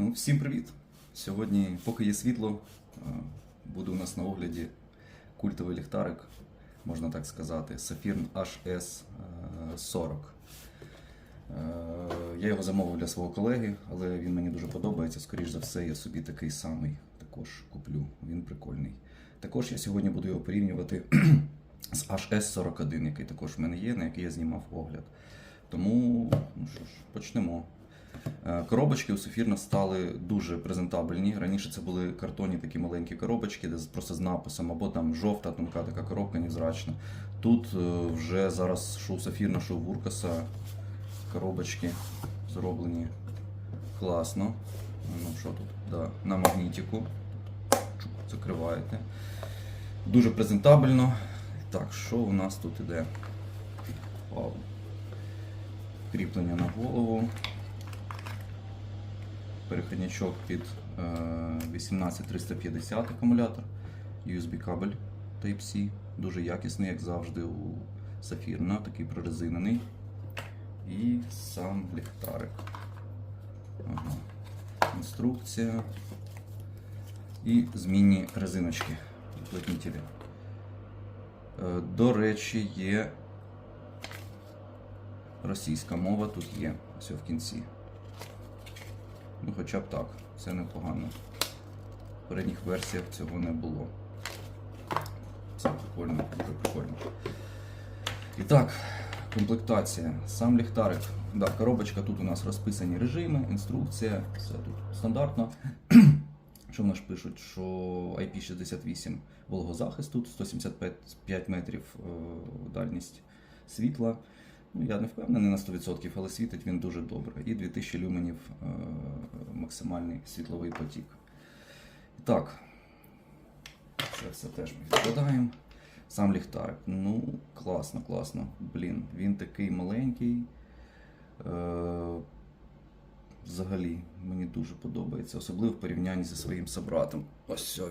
Ну, всім привіт! Сьогодні, поки є світло, е, буде у нас на огляді культовий ліхтарик, можна так сказати, Saphirn HS40. Е, Я його замовив для свого колеги, але він мені дуже подобається. Скоріш за все, я собі такий самий також куплю. Він прикольний. Також я сьогодні буду його порівнювати з HS41, який також в мене є, на який я знімав огляд. Тому, ну що ж, почнемо. Е, Коробочки у Софірна стали дуже презентабельні. Раніше це були картонні такі маленькі коробочки, де просто з написом, або там жовта, тонка така коробка невзрачна. Тут е, вже зараз що у Софірна, що у Вуркаса коробочки зроблені класно. Ну що тут? Да, на магнітику. Закриваєте. Дуже презентабельно. Так, що у нас тут іде? Кріплення на голову перехідничок під е, 18350 акумулятор, USB кабель Type-C, дуже якісний, як завжди, у Сафірна, такий прорезинений. І сам ліхтарик. Ага. Інструкція. І змінні резиночки, уплотнителі. Е, До речі, є російська мова, тут є, все в кінці. Ну, хоча б так, це непогано. В передніх версіях цього не було. Це прикольно, дуже прикольно. І так, комплектація. Сам ліхтарик. Да, коробочка тут у нас розписані режими, інструкція, все тут стандартно. Що в нас пишуть, що IP68 вологозахист тут 175 метрів е, дальність світла. Ну, я не впевнений на 100%, але світить він дуже добре. І 2000 люменів е, максимальний світловий потік. Так, це все теж ми відкладаємо. Сам ліхтарик. Ну, класно, класно. Блін, він такий маленький. Е, взагалі, мені дуже подобається, особливо в порівнянні зі своїм собратом. Ось все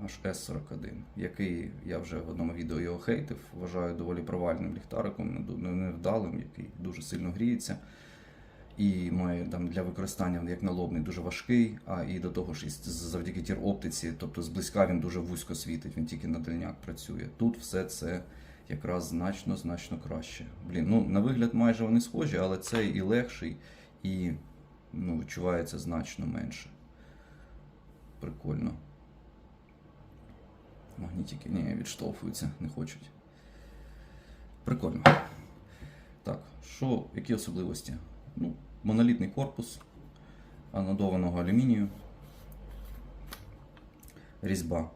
він. HS41, який я вже в одному відео його хейтив, вважаю доволі провальним ліхтариком, невдалим, який дуже сильно гріється. І має там для використання як налобний дуже важкий, а і до того ж завдяки тір оптиці, тобто зблизька він дуже вузько світить, він тільки на дальняк працює. Тут все це якраз значно значно краще. Блін, ну на вигляд майже вони схожі, але цей і легший, і ну, відчувається значно менше. Прикольно. Магнітики, ні, відштовхуються, не хочуть. Прикольно. Так, що, які особливості? Ну, монолітний корпус анодованого алюмінію. Різьба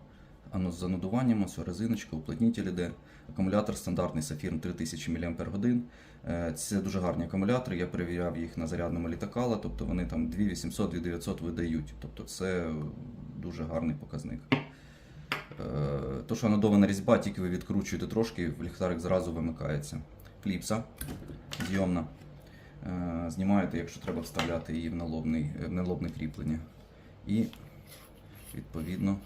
ано- з анодуванням, ось резиночка, уплотнитель іде. Акумулятор стандартний Saphirn 3000 мАч. Це дуже гарні акумулятори. Я перевіряв їх на зарядному літакала, тобто вони там 2800 2900 видають. Тобто це дуже гарний показник. Е, То, що анодована різьба, тільки ви відкручуєте трошки, ліхтарик зразу вимикається. Кліпса зйомна. Е, Знімаєте, якщо треба вставляти її в налобний, е, в налобне кріплення. І відповідно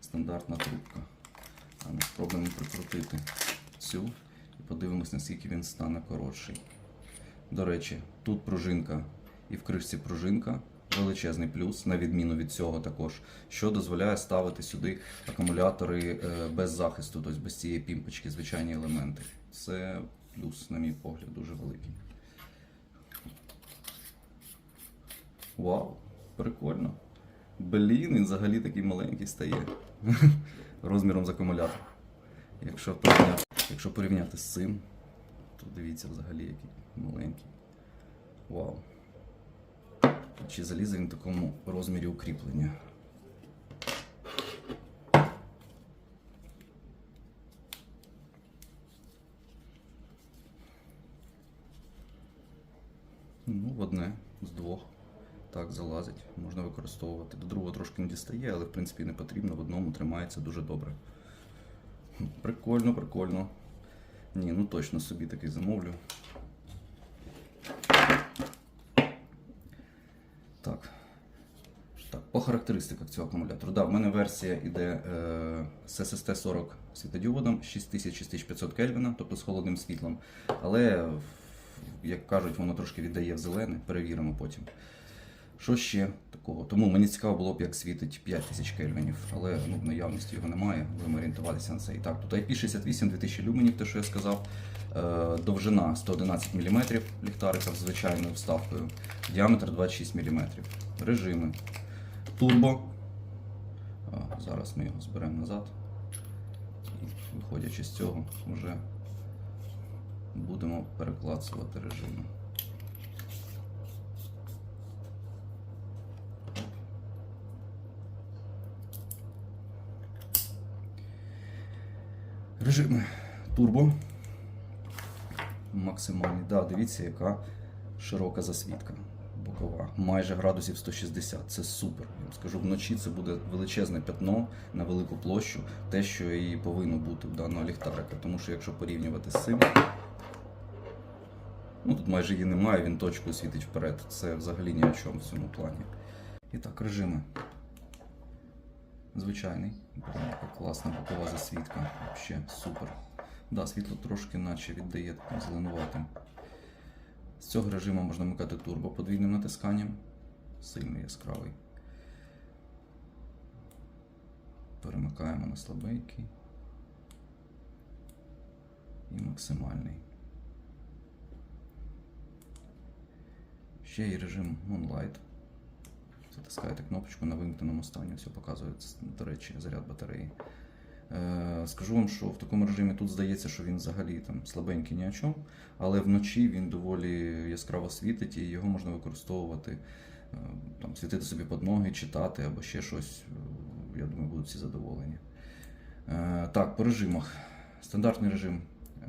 стандартна трубка. Ми спробуємо прикрутити цю і подивимось, наскільки він стане коротший. До речі, тут пружинка і в кришці пружинка. Величезний плюс, на відміну від цього також, що дозволяє ставити сюди акумулятори е, без захисту, тобто без цієї пімпочки, звичайні елементи. Це плюс, на мій погляд, дуже великий. Вау, прикольно. Блін, він взагалі такий маленький стає. Розміром з акумулятор. Якщо якщо порівняти з цим, то дивіться взагалі який маленький. Вау. Чи залізе він в такому розмірі укріплення? Ну, в одне з двох. Так, залазить, можна використовувати. До другого трошки не дістає, але в принципі не потрібно, в одному тримається дуже добре. Прикольно, прикольно. Ні, ну точно собі такий замовлю. Так. Так, по характеристиках цього акумулятора. Да, в мене версія іде е, з SST 40 світодіодом 6000-6500 Кельвіна, тобто з холодним світлом. Але як кажуть, воно трошки віддає в зелене, перевіримо потім. Що ще такого? Тому мені цікаво було б, як світить 5000 кельвінів, але ну, наявності його немає, будемо орієнтуватися на це. І так, тут IP68 2000 люменів, те, що я сказав. Е, Довжина 111 мм ліхтарика з звичайною вставкою, діаметр 26 мм. Режими. Турбо. Зараз ми його зберемо назад. І виходячи з цього, вже будемо переклацувати режими. Режими турбо. Максимальний. Да, дивіться, яка широка засвітка бокова. Майже градусів 160. Це супер. Я вам скажу, вночі це буде величезне пятно на велику площу, те, що і повинно бути в даного ліхтарика. Тому що якщо порівнювати з цим, ну тут майже її немає, він точкою світить вперед. Це взагалі ні о чому в цьому плані. І так, режими. Звичайний. Така класна бокова засвітка. Взагалі супер. Да, світло трошки наче віддає зеленуватим. З цього режиму можна вмикати турбо подвійним натисканням. Сильний яскравий. Перемикаємо на слабенький. І максимальний. Ще є режим Moonlight. Затискаєте кнопочку на вимкненому стані, все показує, до речі, заряд батареї. Е, Скажу вам, що в такому режимі тут здається, що він взагалі там слабенький ні о чому, але вночі він доволі яскраво світить і його можна використовувати, е, там, світити собі під ноги, читати або ще щось. Е, Я думаю, будуть всі задоволені. Так, по режимах. Стандартний режим е,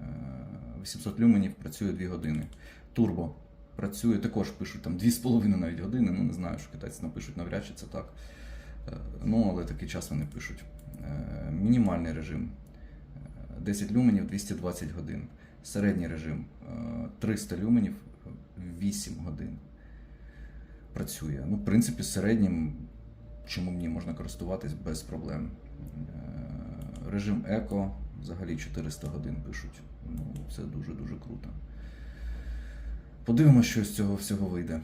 800 люменів працює 2 години. Турбо працює, також пишуть там 2,5 навіть години. Ну не знаю, що китайці напишуть, навряд чи це так. Ну, але такий час вони пишуть. Е, Мінімальний режим е, 10 люменів 220 годин. Середній режим е, 300 люменів 8 годин. Працює. Ну, в принципі, середнім, чому ні, можна користуватись без проблем. Е, Режим еко взагалі 400 годин пишуть. Ну, це дуже-дуже круто. Подивимося, що з цього всього вийде.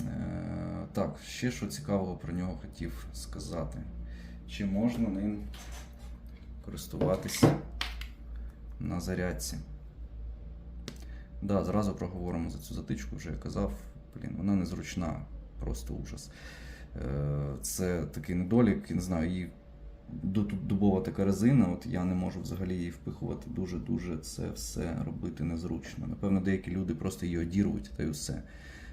Е, Так, ще що цікавого про нього хотів сказати. Чи можна ним користуватися на зарядці? Да, зразу проговоримо за цю затичку, вже я казав. Блін, вона незручна, просто ужас. Е, Це такий недолік, я не знаю, її тут дубова така резина, от я не можу взагалі її впихувати дуже-дуже це все робити незручно. Напевно, деякі люди просто її одірвуть та й усе.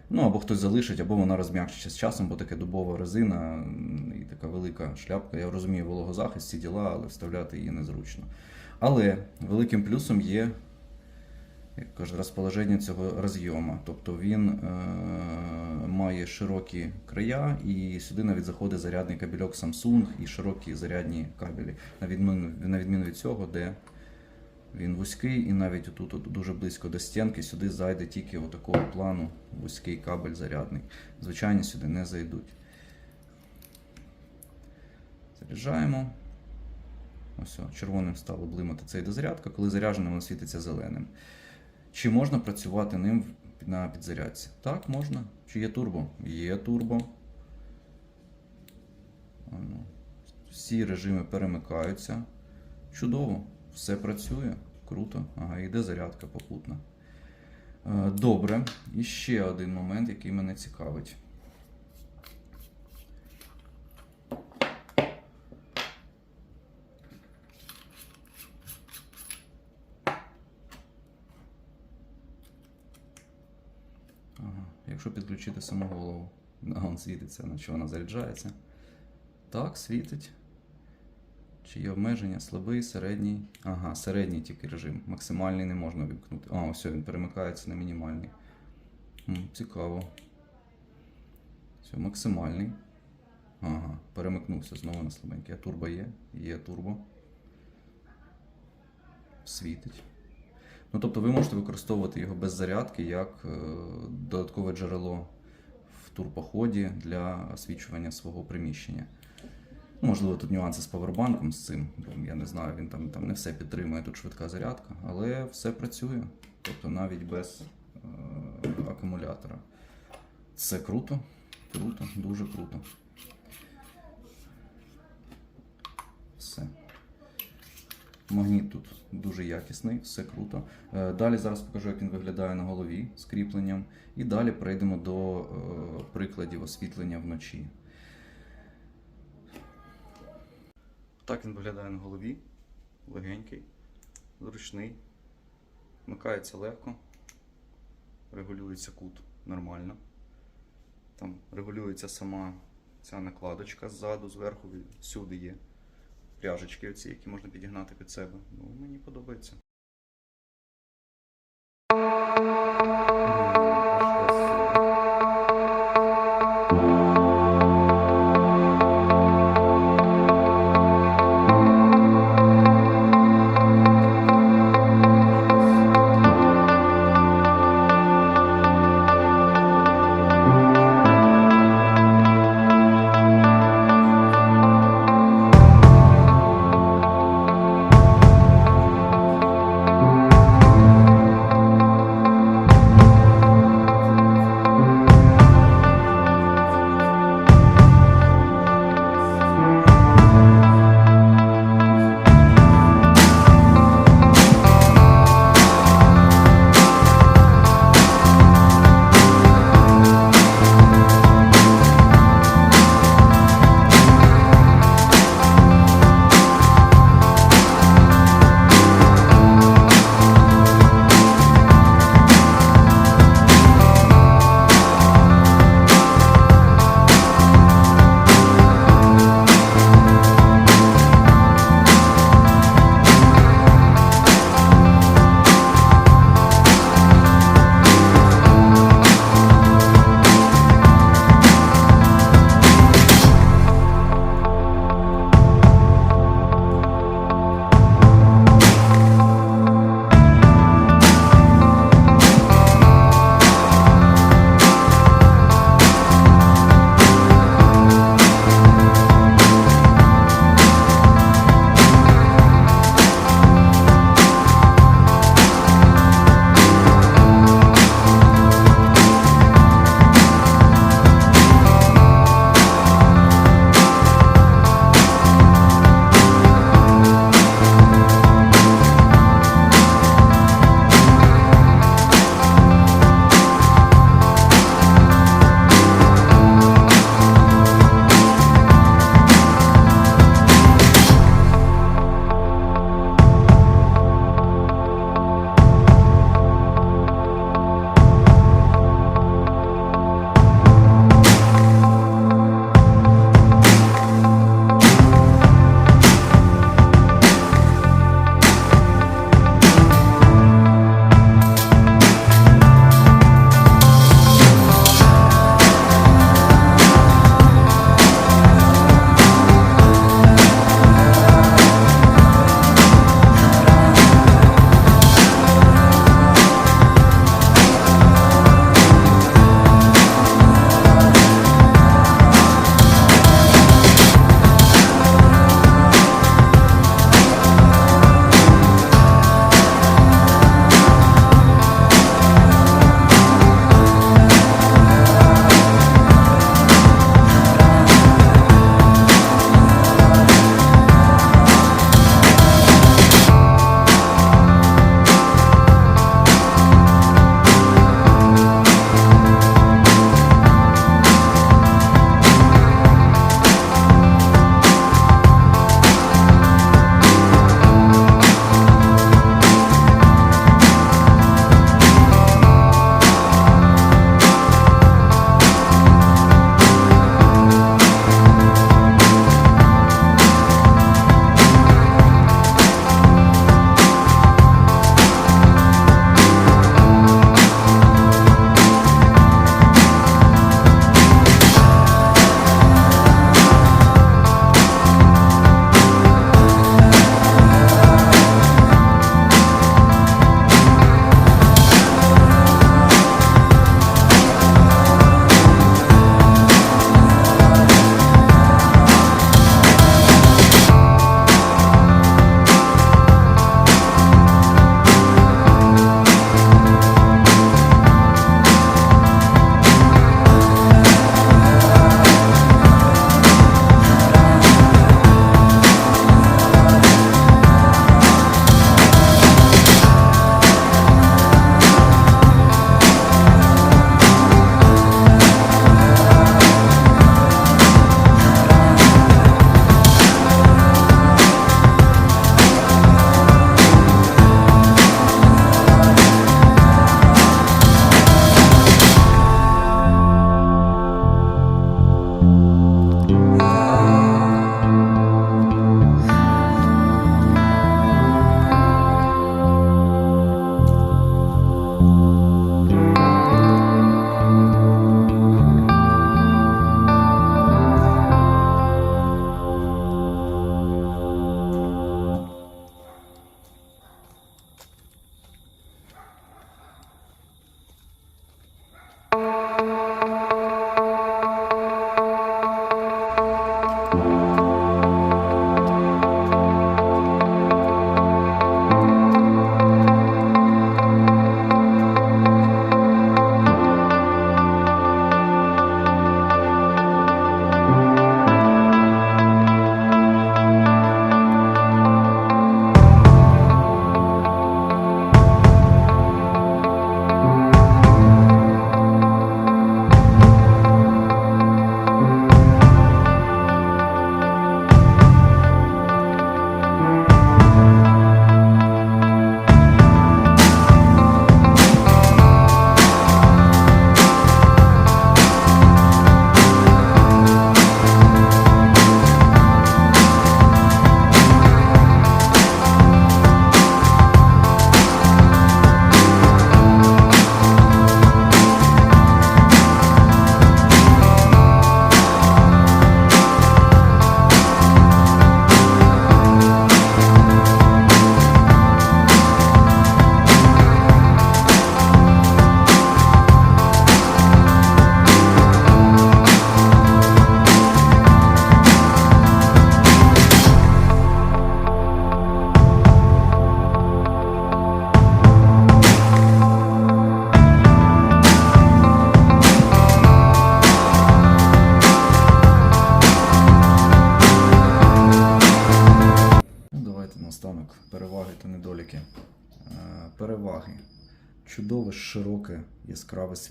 Ну, або хтось залишить, або вона розм'якшиться з часом, бо таке дубова резина і така велика шляпка. Я розумію вологозахист, ці діла, але вставляти її незручно. Але великим плюсом є як кажуть, розположення цього розйома. Тобто він е, має широкі края, і сюди навіть заходить зарядний кабельок Samsung і широкі зарядні кабелі. На відміну, на відміну від цього, де він вузький, і навіть тут от дуже близько до стінки сюди зайде тільки отакого плану вузький кабель зарядний. Звичайні сюди не зайдуть. Заряджаємо. Ось, червоним стало блимати цей дозарядка, коли заряджена, вона світиться зеленим. Чи можна працювати ним на підзарядці? Так, можна. Чи є турбо? Є турбо. Всі режими перемикаються. Чудово, все працює. Круто. Ага, йде зарядка попутна. Е, Добре. І ще один момент, який мене цікавить. Ага. Якщо підключити саму голову, он світиться, наче вона заряджається. Так, світить. Чи є обмеження? Слабий, середній. Ага, середній тільки режим. Максимальний не можна вимкнути. А, ось він перемикається на мінімальний. М, цікаво. Все, максимальний. Ага, перемикнувся знову на слабенький. А турбо є? Є турбо. Світить. Ну, тобто ви можете використовувати його без зарядки як е, додаткове джерело в турпоході для освічування свого приміщення. Ну, Можливо, тут нюанси з павербанком з цим, бо я не знаю, він там, там не все підтримує, тут швидка зарядка, але все працює. Тобто навіть без е, акумулятора. Це круто, круто, дуже круто. Все. Магніт тут дуже якісний, все круто. Е, Далі зараз покажу, як він виглядає на голові з кріпленням. І далі перейдемо до е, прикладів освітлення вночі. Так він виглядає на голові. Легенький, зручний. Вмикається легко. Регулюється кут нормально. Там регулюється сама ця накладочка ззаду, зверху, всюди є пряжечки оці, які можна підігнати під себе. Ну, мені подобається.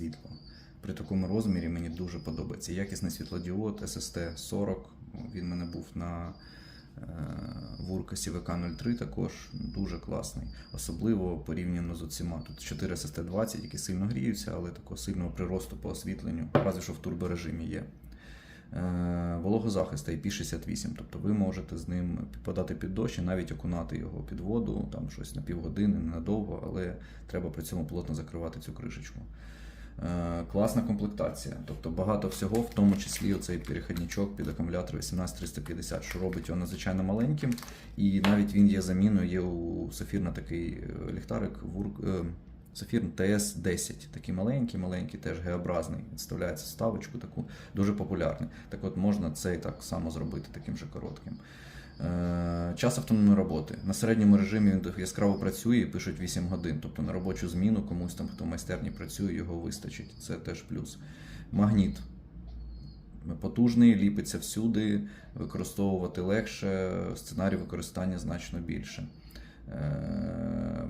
Світло. При такому розмірі мені дуже подобається. Якісний світлодіод SST 40. Він мене був на е, Вуркасі ВК-03 також дуже класний. Особливо порівняно з оціма. Тут 4 SST 20, які сильно гріються, але такого сильного приросту по освітленню, разве що в турборежимі є. Е, Вологозахист IP68, тобто ви можете з ним підпадати під дощ і навіть окунати його під воду, там щось на півгодини, ненадовго, але треба при цьому плотно закривати цю кришечку. Е, Класна комплектація, тобто багато всього, в тому числі оцей перехідничок під акумулятор 18350, що робить його надзвичайно маленьким, і навіть він є заміною. Є у Софірна такий е, ліхтарик е, Софірн ТС-10, такий маленький, маленький, теж Г-образний. Вставляється ставочку таку, дуже популярний. Так от можна цей так само зробити, таким же коротким. Е, Час автономної роботи. На середньому режимі він яскраво працює і пишуть 8 годин. Тобто на робочу зміну комусь там, хто в майстерні працює, його вистачить. Це теж плюс. Магніт. Потужний, ліпиться всюди, використовувати легше, сценарій використання значно більше. Е,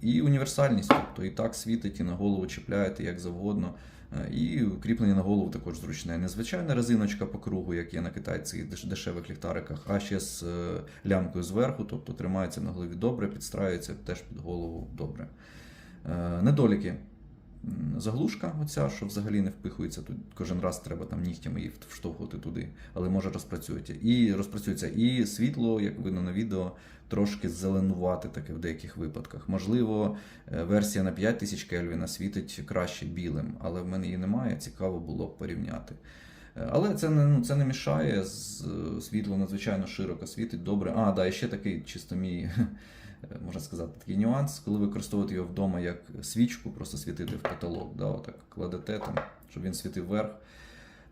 І універсальність, тобто і так світить, і на голову чіпляєте як завгодно. Е, І кріплення на голову також зручне. Незвичайна резиночка по кругу, як є на китайцях деш- дешевих ліхтариках, а ще з е, лямкою зверху, тобто тримається на голові добре, підстраюється теж під голову добре. Е, Недоліки. Заглушка, оця, що взагалі не впихується тут. Кожен раз треба там нігтями її вштовхувати туди, але може розпрацюється. І розпрацюється. І світло, як видно на відео, трошки зеленувати таке в деяких випадках. Можливо, е, версія на 5000 Кельвіна світить краще білим, але в мене її немає. Цікаво було б порівняти. Е, Але це не, ну, це не мішає. е, Світло надзвичайно широко світить добре. А, да, і ще такий чисто мій, можна сказати, такий нюанс, коли ви використовуєте його вдома як свічку, просто світити в потолок. Да, отак кладете там, щоб він світив вверх.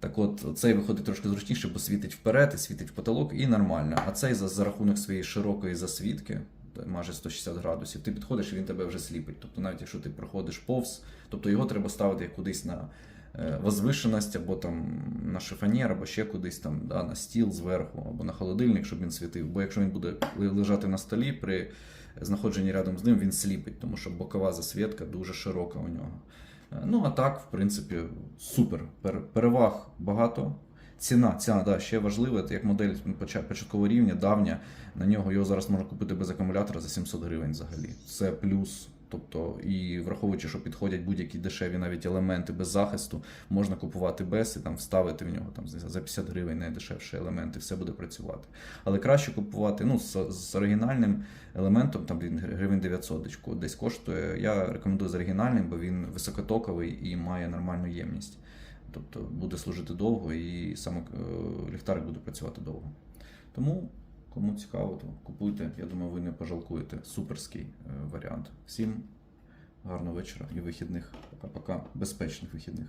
Так от, цей виходить трошки зручніше, бо світить вперед і світить в потолок, і нормально. А цей за, за рахунок своєї широкої засвітки, майже 160 градусів, ти підходиш і він тебе вже сліпить. Тобто, навіть якщо ти проходиш повз, тобто його треба ставити кудись на е, возвишеність, або там на шифонєр, або ще кудись там да, на стіл зверху, або на холодильник, щоб він світив. Бо якщо він буде лежати на столі, при знаходженні рядом з ним він сліпить, тому що бокова засвітка дуже широка у нього. Е, Ну, а так, в принципі, супер. Переваг багато. Ціна, ціна, да, ще важлива, як модель поча- початкового рівня, давня. На нього його зараз можна купити без акумулятора за 700 гривень взагалі. Це плюс. Тобто, і враховуючи, що підходять будь-які дешеві навіть елементи без захисту, можна купувати без і там вставити в нього там за за 50 гривень найдешевші елементи, все буде працювати. Але краще купувати ну, з, з оригінальним елементом, там він гривень 900 десь коштує. Я рекомендую з оригінальним, бо він високотоковий і має нормальну ємність. Тобто буде служити довго і саме е, ліхтарик буде працювати довго. Тому, кому цікаво, то купуйте. Я думаю, ви не пожалкуєте. Суперський е, варіант. Всім гарного вечора і вихідних. Пока-пока. Безпечних вихідних.